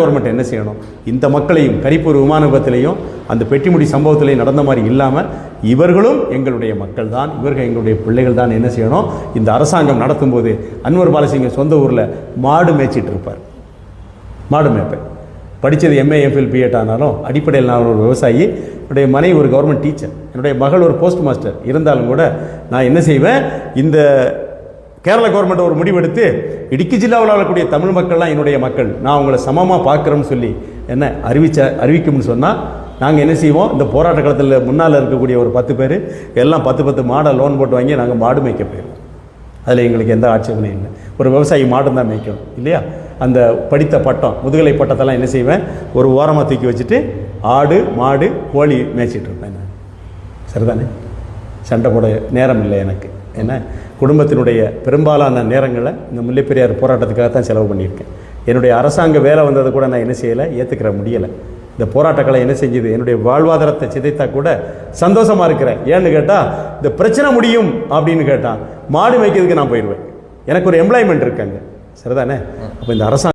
Government என்ன செய்யணும்? இந்த மக்களையும் கரிப்பூர் விமான விபத்திலையும் அந்த பெட்டிமுடி சம்பவத்திலையும் நடந்த மாதிரி இல்லாமல் இவர்களும் எங்களுடைய மக்கள் தான் இவர்கள் எங்களுடைய பிள்ளைகள் தான் என்ன செய்யணும்? இந்த அரசாங்கம் நடத்தும்போது அன்வர் பாலசிங்க சொந்த ஊரில் மாடு மேய்ச்சிட்டு இருப்பார். மாடு மேய்ப்பேன் படித்தது எம்ஏ எம்ஃபில் பிஎட் ஆனாலும் அடிப்படையில் நான் ஒரு விவசாயி என்னுடைய மனைவி ஒரு கவர்மெண்ட் டீச்சர் என்னுடைய மகள் ஒரு போஸ்ட் மாஸ்டர் இருந்தாலும் கூட நான் என்ன செய்வேன்? இந்த கேரள கவர்மெண்ட் ஒரு முடிவெடுத்து இடுக்கி ஜில்லாவில் வாழக்கூடிய தமிழ் மக்கள்லாம் என்னுடைய மக்கள் நான் அவங்கள சமமாக பார்க்குறேன்னு சொல்லி என்ன அறிவிச்ச அறிவிக்கும்னு சொன்னால் நாங்கள் என்ன செய்வோம்? இந்த போராட்ட காலத்தில் முன்னால் இருக்கக்கூடிய ஒரு பத்து பேர் எல்லாம் பத்து பத்து மாடை லோன் போட்டு வாங்கி நாங்கள் மாடு மேய்க்க போயிடுவோம் அதில் எங்களுக்கு எந்த ஆட்சேபனையும் இல்லை. ஒரு விவசாயி மாடும் தான் மேய்க்கணும் இல்லையா? அந்த படித்த பட்டம் முதுகலை பட்டத்தெல்லாம் என்ன செய்வேன்? ஒரு ஓரமாக தூக்கி வச்சுட்டு ஆடு மாடு கோழி மேய்ச்சிட்டு இருப்பேன் நான். சரிதானே? சண்டை போட நேரம் இல்லை எனக்கு. என்ன? குடும்பத்தினுடைய பெரும்பாலான நேரங்களை இந்த முல்லைப்பெரியார் போராட்டத்துக்காக தான் செலவு பண்ணியிருக்கேன். என்னுடைய அரசாங்க வேலை வந்ததை கூட நான் என்ன செய்யலை? ஏற்றுக்கிற முடியலை. இந்த போராட்டக்களை என்ன செஞ்சது? என்னுடைய வாழ்வாதாரத்தை சிதைத்தா கூட சந்தோஷமா இருக்கிறேன். ஏன்னு கேட்டால் இந்த பிரச்சனை முடியும் அப்படின்னு கேட்டால் மாடு மேய்க்கிறதுக்கு நான் போயிடுவேன். எனக்கு ஒரு எம்ப்ளாய்மெண்ட் இருக்காங்க சரிதானே? அப்போ இந்த அரசாங்கம்